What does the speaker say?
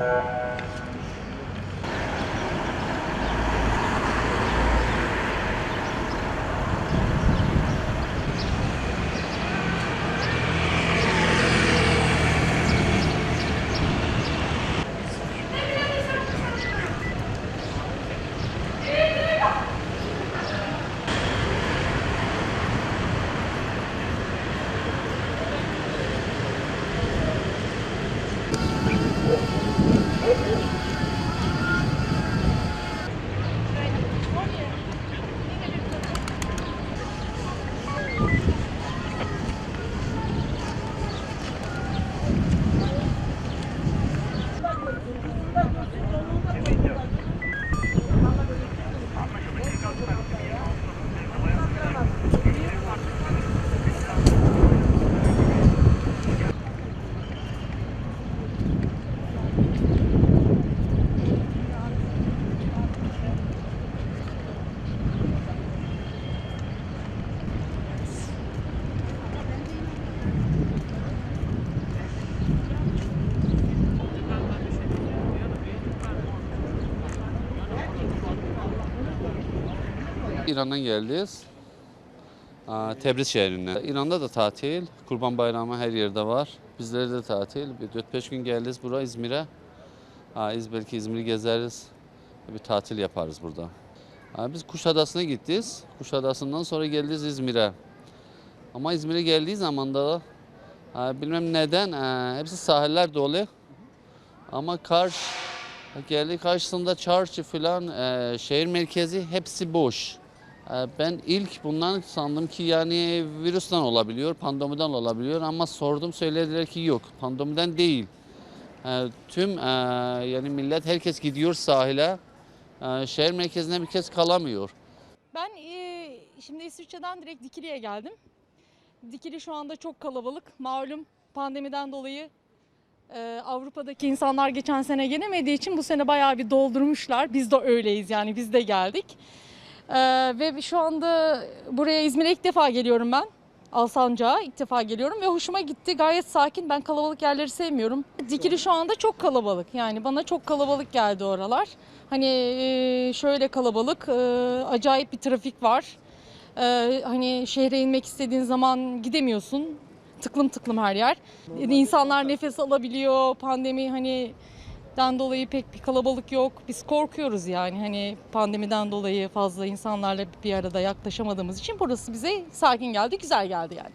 えっ? İran'dan geldik. Aa, Tebriz şehrinden. İran'da da tatil. Kurban Bayramı her yerde var. Bizlerde de tatil. Bir 4-5 gün geldik buraya İzmir'e. İz, belki İzmir'i gezeriz. Bir tatil yaparız burada. Biz Kuşadası'na gittik. Kuşadası'ndan sonra geldik İzmir'e. Ama İzmir'e geldiği zaman da bilmem neden hepsi sahiller dolu. Ama karşı geldi karşısında çarşı falan e, şehir merkezi hepsi boş. E, ben ilk bundan sandım ki yani virüsten olabiliyor, pandemiden olabiliyor ama sordum söylediler ki yok pandemiden değil. E, tüm e, yani millet herkes gidiyor sahile. E, şehir merkezine bir kez kalamıyor. Ben eee, şimdi İsviçre'den direkt Dikili'ye geldim. Dikili şu anda çok kalabalık. Malum pandemiden dolayı eee, Avrupa'daki insanlar geçen sene gelemediği için bu sene bayağı bir doldurmuşlar. Biz de öyleyiz yani biz de geldik. Eee, ve şu anda buraya İzmir'e ilk defa geliyorum ben. Alsancak'a ilk defa geliyorum ve hoşuma gitti. Gayet sakin. Ben kalabalık yerleri sevmiyorum. Dikili şu anda çok kalabalık. Yani bana çok kalabalık geldi oralar. Hani e, şöyle kalabalık, e, acayip bir trafik var. E, Hani şehre inmek istediğin zaman gidemiyorsun. Tıklım tıklım her yer. İnsanlar nefes alabiliyor. Pandemi hani den dolayı pek bir kalabalık yok. Biz korkuyoruz yani hani pandemiden dolayı fazla insanlarla bir arada yaklaşamadığımız için burası bize sakin geldi, güzel geldi yani.